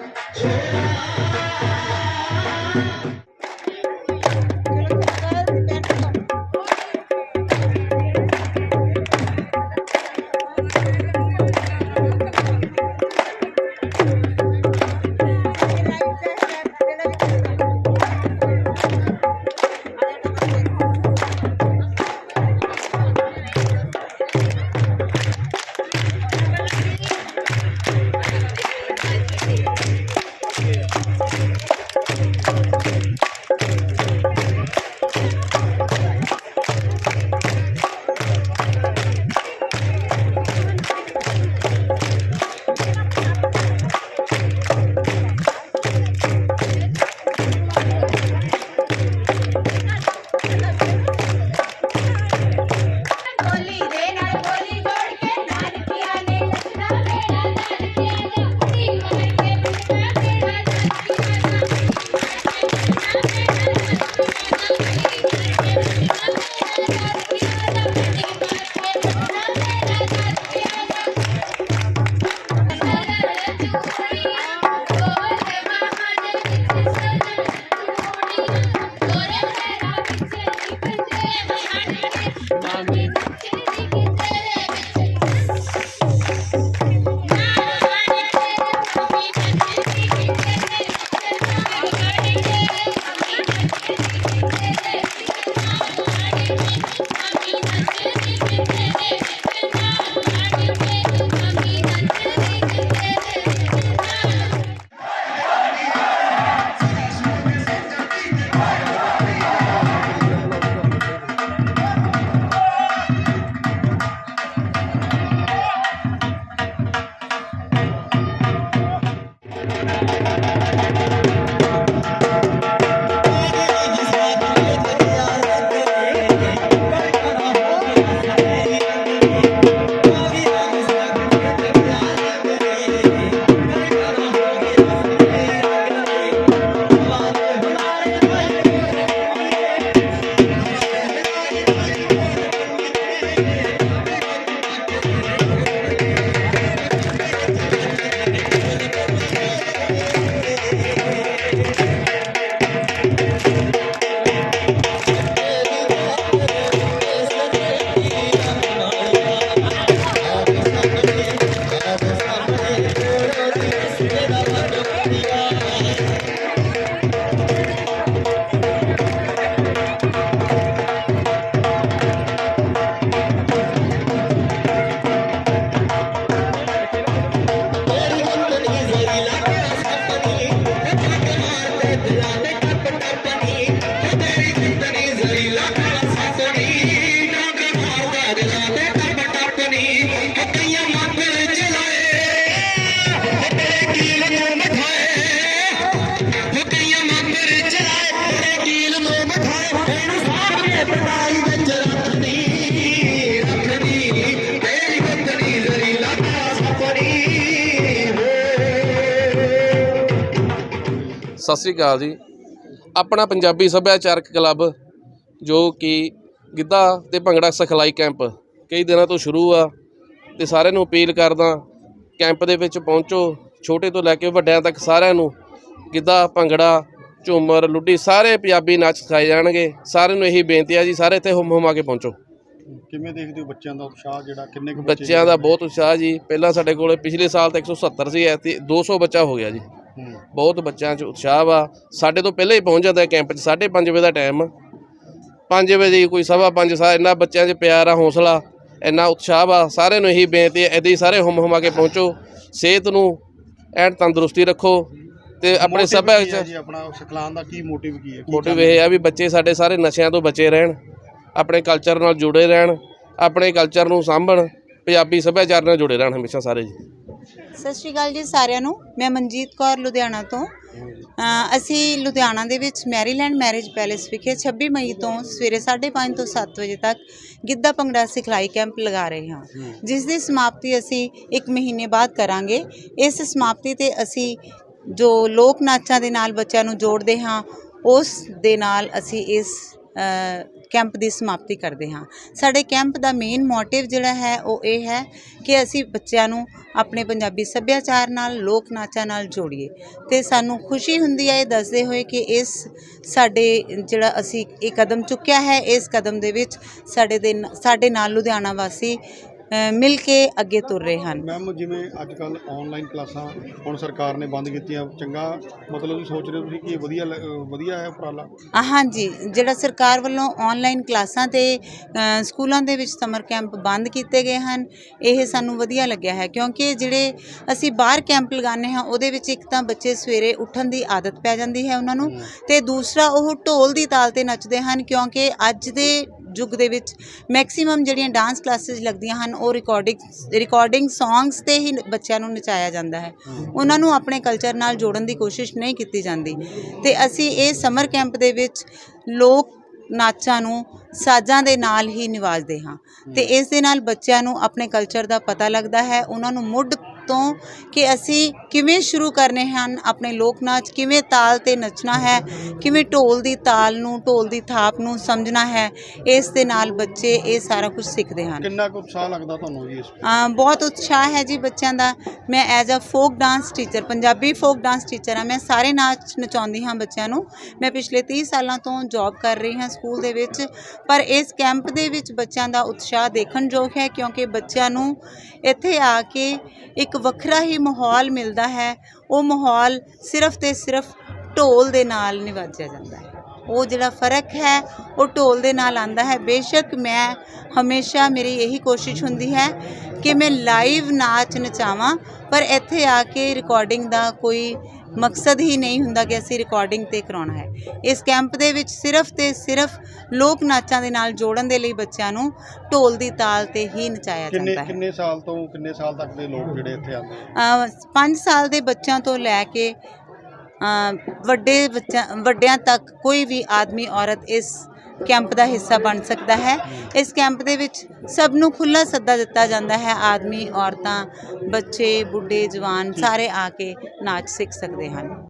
Yeah. Sat Sri ਅਕਾਲ ਜੀ। ਆਪਣਾ ਪੰਜਾਬੀ ਸੱਭਿਆਚਾਰਕ ਕਲੱਬ ਜੋ ਕਿ ਗਿੱਧਾ ਤੇ ਭੰਗੜਾ ਸਿਖਲਾਈ ਕੈਂਪ ਕਈ ਦਿਨਾਂ ਤੋਂ ਸ਼ੁਰੂ ਆ ਤੇ ਸਾਰਿਆਂ ਨੂੰ ਅਪੀਲ ਕਰਦਾ ਕੈਂਪ ਦੇ ਵਿੱਚ ਪਹੁੰਚੋ ਛੋਟੇ ਤੋਂ ਲੈ ਕੇ ਵੱਡਿਆਂ ਤੱਕ ਸਾਰਿਆਂ ਨੂੰ ਗਿੱਧਾ ਭੰਗੜਾ ਝੂਮਰ ਲੁੱਡੀ ਸਾਰੇ ਪੰਜਾਬੀ ਨਾਚ ਸਿਖਾਏ ਜਾਣਗੇ। ਸਾਰਿਆਂ ਨੂੰ ਇਹੀ ਬੇਨਤੀ ਆ ਜੀ ਸਾਰੇ ਇੱਥੇ ਹੁਮ ਹੁਮਾ ਕੇ ਪਹੁੰਚੋ। ਕਿਵੇਂ ਦੇਖਦੇ ਹੋ ਬੱਚਿਆਂ ਦਾ ਉਤਸ਼ਾਹ ਜਿਹੜਾ ਕਿੰਨੇ ਕੁ ਬੱਚੇ ਬੱਚਿਆਂ ਦਾ ਬਹੁਤ ਉਤਸ਼ਾਹ ਜੀ। ਪਹਿਲਾਂ ਸਾਡੇ ਕੋਲੇ ਪਿਛਲੇ ਸਾਲ ਤਾਂ 170 ਸੀ ਐਤੀ 200 ਬੱਚਾ ਹੋ ਗਿਆ ਜੀ। ਬਹੁਤ ਬੱਚਿਆਂ 'ਚ ਉਤਸ਼ਾਹ ਵਾ। ਸਾਡੇ ਤੋਂ ਪਹਿਲਾਂ ਹੀ ਪਹੁੰਚ ਜਾਂਦਾ ਹੈ ਕੈਂਪ 'ਚ 5:30 ਵਜੇ ਦਾ ਟਾਈਮ 5 ਵਜੇ ਕੋਈ ਸਵਾ ਪੰਜ ਸਾ ਇੰਨਾ ਬੱਚਿਆਂ 'ਚ ਪਿਆਰ ਆ ਹੌਸਲਾ ਇੰਨਾ ਉਤਸ਼ਾਹ ਵਾ। ਸਾਰਿਆਂ ਨੂੰ ਇਹੀ ਬੇਨਤੀ ਹੈ ਇੱਦਾਂ ਹੀ ਸਾਰੇ ਹੁਮ ਹੁਮਾ ਕੇ ਪਹੁੰਚੋ। ਸਿਹਤ ਨੂੰ ਐਨ ਤੰਦਰੁਸਤੀ ਰੱਖੋ ਤੇ ਆਪਣੇ ਸੱਭਿਆਚਾਰ ਜੀ? ਆਪਣਾ ਸਿਖਲਾਉਣ ਦਾ ਕੀ ਮੋਟਿਵ ਕੀ ਹੈ? ਮੋਟਿਵ ਇਹ ਆ ਵੀ ਬੱਚੇ ਸਾਡੇ ਸਾਰੇ ਨਸ਼ਿਆਂ ਤੋਂ ਬਚੇ ਰਹਿਣ ਆਪਣੇ ਕਲਚਰ ਨਾਲ ਜੁੜੇ ਰਹਿਣ ਆਪਣੇ ਕਲਚਰ ਨੂੰ ਸਾਂਭਣ ਪੰਜਾਬੀ ਸੱਭਿਆਚਾਰ ਨਾਲ ਜੁੜੇ ਰਹਿਣ ਹਮੇਸ਼ਾ ਸਾਰੇ ਜੀ। ਸਤਿ ਸ਼੍ਰੀ ਅਕਾਲ ਜੀ ਸਾਰਿਆਂ ਨੂੰ। ਮੈਂ ਮਨਜੀਤ ਕੌਰ ਲੁਧਿਆਣਾ ਤੋਂ। ਅਸੀਂ ਲੁਧਿਆਣਾ ਦੇ ਵਿੱਚ ਮੈਰੀਲੈਂਡ ਮੈਰਿਜ ਪੈਲੇਸ ਵਿਖੇ 26 ਮਈ ਤੋਂ ਸਵੇਰੇ 5:30 ਤੋਂ 7 ਵਜੇ ਤੱਕ ਗਿੱਧਾ ਭੰਗੜਾ ਸਿਖਲਾਈ ਕੈਂਪ ਲਗਾ ਰਹੇ ਹਾਂ। ਜਿਸ ਦੀ ਸਮਾਪਤੀ ਅਸੀਂ 1 ਮਹੀਨੇ ਬਾਅਦ ਕਰਾਂਗੇ। ਇਸ ਸਮਾਪਤੀ ਤੇ ਅਸੀਂ ਜੋ ਲੋਕ ਨਾਚਾਂ ਦੇ ਨਾਲ ਬੱਚਿਆਂ ਨੂੰ ਜੋੜਦੇ ਹਾਂ ਉਸ ਦੇ ਨਾਲ ਅਸੀਂ ਇਸ ਕੈਂਪ ਦੀ ਸਮਾਪਤੀ ਕਰਦੇ ਹਾਂ। ਸਾਡੇ ਕੈਂਪ ਦਾ ਮੇਨ ਮੋਟਿਵ ਜਿਹੜਾ ਹੈ, ਉਹ ਇਹ ਹੈ ਕਿ ਅਸੀਂ ਬੱਚਿਆਂ ਨੂੰ ਆਪਣੇ ਪੰਜਾਬੀ ਸੱਭਿਆਚਾਰ ਨਾਲ, ਲੋਕ ਨਾਚਾਂ ਨਾਲ ਜੋੜੀਏ। ਤੇ ਸਾਨੂੰ ਖੁਸ਼ੀ ਹੁੰਦੀ ਹੈ ਇਹ ਦੱਸਦੇ ਹੋਏ ਕਿ ਇਸ ਸਾਡੇ ਜਿਹੜਾ ਅਸੀਂ ਇਹ ਕਦਮ ਚੁੱਕਿਆ ਹੈ, ਇਸ ਕਦਮ ਦੇ ਵਿੱਚ ਸਾਡੇ ਦੇ ਸਾਡੇ ਨਾਲ ਲੁਧਿਆਣਾ ਵਾਸੀ ਮਿਲ ਕੇ ਅੱਗੇ ਤੁਰ ਰਹੇ ਹਨ। ਮੈਮ ਜਿਵੇਂ ਅੱਜ ਕੱਲ ਆਨਲਾਈਨ ਕਲਾਸਾਂ ਹੁਣ ਸਰਕਾਰ ਨੇ ਬੰਦ ਕੀਤੀਆਂ ਚੰਗਾ ਮਤਲਬ ਤੁਸੀਂ ਸੋਚ ਰਹੇ ਹੋ ਤੁਸੀਂ ਕਿ ਇਹ ਵਧੀਆ ਲ- ਵਧੀਆ ਹੈ ਉਪਰਾਲਾ? ਹਾਂਜੀ ਜਿਹੜਾ ਸਰਕਾਰ ਵੱਲੋਂ ਆਨਲਾਈਨ ਕਲਾਸਾਂ ਤੇ ਅ, ਸਕੂਲਾਂ ਦੇ ਵਿੱਚ ਸਮਰ ਕੈਂਪ ਬੰਦ ਕੀਤੇ ਗਏ ਹਨ ਇਹ ਸਾਨੂੰ ਵਧੀਆ ਲੱਗਿਆ ਹੈ ਕਿਉਂਕਿ ਜਿਹੜੇ ਅਸੀਂ ਬਾਹਰ ਕੈਂਪ ਲਗਾਉਂਦੇ ਹਾਂ ਉਹਦੇ ਵਿੱਚ ਇੱਕ ਤਾਂ ਬੱਚੇ ਸਵੇਰੇ ਉੱਠਣ ਦੀ ਆਦਤ ਪੈ ਜਾਂਦੀ ਹੈ ਉਹਨਾਂ ਨੂੰ ਤੇ ਦੂਸਰਾ ਉਹ ਢੋਲ ਦੀ ਤਾਲ ਤੇ ਨੱਚਦੇ ਹਨ ਕਿਉਂਕਿ ਅੱਜ ਦੇ ਯੁੱਗ ਦੇ ਵਿੱਚ ਮੈਕਸਿਮਮ ਜਿਹੜੀਆਂ ਡਾਂਸ ਕਲਾਸਿਸ ਲੱਗਦੀਆਂ ਹਨ, ਉਹ ਰਿਕਾਰਡਿੰਗ ਰਿਕਾਰਡਿੰਗ ਸੌਂਗਸ ਤੇ ਹੀ ਬੱਚਿਆਂ ਨੂੰ ਨਚਾਇਆ ਜਾਂਦਾ ਹੈ। ਉਹਨਾਂ ਨੂੰ ਆਪਣੇ ਕਲਚਰ ਨਾਲ ਜੋੜਨ ਦੀ ਕੋਸ਼ਿਸ਼ ਨਹੀਂ ਕੀਤੀ ਜਾਂਦੀ। ਤੇ ਅਸੀਂ ਇਹ ਸਮਰ ਕੈਂਪ ਦੇ ਵਿੱਚ ਲੋਕ ਨਾਚਾਂ ਨੂੰ ਸਾਜ਼ਾਂ ਦੇ ਨਾਲ ਹੀ ਨਿਵਾਜਦੇ ਹਾਂ। ਤੇ ਇਸ ਦੇ ਨਾਲ ਬੱਚਿਆਂ ਨੂੰ ਆਪਣੇ ਕਲਚਰ ਦਾ ਪਤਾ ਲੱਗਦਾ ਹੈ, ਉਹਨਾਂ ਨੂੰ ਮੁੱਢ ਤੋਂ ਕਿ ਅਸੀਂ ਕਿਵੇਂ ਸ਼ੁਰੂ ਕਰਨੇ ਹਨ ਆਪਣੇ ਲੋਕ ਨਾਚ ਕਿਵੇਂ ਤਾਲ ਤੇ ਨੱਚਣਾ ਹੈ ਕਿਵੇਂ ਢੋਲ ਦੀ ਤਾਲ ਨੂੰ ਢੋਲ ਦੀ ਥਾਪ ਨੂੰ ਸਮਝਣਾ ਹੈ ਇਸ ਦੇ ਨਾਲ ਬੱਚੇ ਇਹ ਸਾਰਾ ਕੁਝ ਸਿੱਖਦੇ ਹਨ। ਕਿੰਨਾ ਕੁ ਉਤਸ਼ਾਹ ਲੱਗਦਾ ਤੁਹਾਨੂੰ ਜੀ ਇਸ ਬਹੁਤ ਉਤਸ਼ਾਹ ਹੈ ਜੀ ਬੱਚਿਆਂ ਦਾ। ਮੈਂ as a folk dance teacher Punjabi folk dance teacher ਹਾਂ। ਮੈਂ ਸਾਰੇ ਨਾਚ ਨਚਾਉਂਦੀ ਹਾਂ ਬੱਚਿਆਂ ਨੂੰ। ਮੈਂ ਪਿਛਲੇ 30 ਸਾਲਾਂ ਤੋਂ ਜੌਬ ਕਰ ਰਹੀ ਹਾਂ ਸਕੂਲ ਦੇ ਵਿੱਚ। ਪਰ ਇਸ ਕੈਂਪ ਦੇ ਵਿੱਚ ਬੱਚਿਆਂ ਦਾ ਉਤਸ਼ਾਹ ਦੇਖਣਯੋਗ ਹੈ ਕਿਉਂਕਿ ਬੱਚਿਆਂ ਨੂੰ ਇੱਥੇ ਆ ਕੇ ਇੱਕ ਵੱਖਰਾ ਹੀ ਮਾਹੌਲ ਮਿਲਦਾ ਹੈ। ਉਹ ਮਾਹੌਲ ਸਿਰਫ ਤੇ ਸਿਰਫ ਢੋਲ ਦੇ ਨਾਲ ਨਿਵਾਜਿਆ ਜਾਂਦਾ ਹੈ। ਉਹ ਜਿਹੜਾ ਫ਼ਰਕ ਹੈ, ਉਹ ਢੋਲ ਦੇ ਨਾਲ ਆਂਦਾ ਹੈ। ਬੇਸ਼ੱਕ ਮੈਂ ਹਮੇਸ਼ਾ ਮੇਰੀ ਇਹੀ ਕੋਸ਼ਿਸ਼ ਹੁੰਦੀ ਹੈ ਕਿ ਮੈਂ ਲਾਈਵ ਨਾਚ ਨਚਾਵਾਂ, ਪਰ ਇੱਥੇ ਆ ਕੇ ਰਿਕਾਰਡਿੰਗ ਦਾ ਕੋਈ ਮਕਸਦ ਹੀ ਨਹੀਂ ਹੁੰਦਾ ਕਿ ਅਸੀਂ ਰਿਕਾਰਡਿੰਗ ਤੇ ਕਰਾਉਣਾ ਹੈ। ਇਸ ਕੈਂਪ ਦੇ ਵਿੱਚ ਸਿਰਫ ਤੇ ਸਿਰਫ ਲੋਕ ਨਾਚਾਂ ਦੇ ਨਾਲ ਜੋੜਨ ਦੇ ਲਈ ਬੱਚਿਆਂ ਨੂੰ ਢੋਲ ਦੀ ਤਾਲ ਤੇ ਹੀ ਨਚਾਇਆ ਕਿੰਨੇ ਜਾਂਦਾ ਹੈ। ਕਿੰਨੇ ਸਾਲ ਤੋਂ ਕਿੰਨੇ ਸਾਲ ਤੱਕ ਦੇ ਲੋਕ ਜਿਹੜੇ ਇੱਥੇ ਆਉਂਦੇ ਆ 5 ਸਾਲ ਦੇ ਬੱਚਿਆਂ ਤੋਂ ਲੈ ਕੇ ਅ, ਵੱਡੇ ਬੱਚਾ ਵੱਡਿਆਂ ਤੱਕ ਕੋਈ ਵੀ ਆਦਮੀ ਔਰਤ ਇਸ ਕੈਂਪ ਦਾ ਹਿੱਸਾ ਬਣ ਸਕਦਾ ਹੈ। ਇਸ ਕੈਂਪ ਦੇ ਵਿੱਚ ਸਭ ਨੂੰ ਖੁੱਲਾ ਸੱਦਾ ਦਿੱਤਾ ਜਾਂਦਾ ਹੈ। ਆਦਮੀ, ਔਰਤਾਂ, ਬੱਚੇ, ਬੁੱਢੇ, ਜਵਾਨ ਸਾਰੇ ਆ ਕੇ ਨਾਚ ਸਿੱਖ ਸਕਦੇ ਹਨ।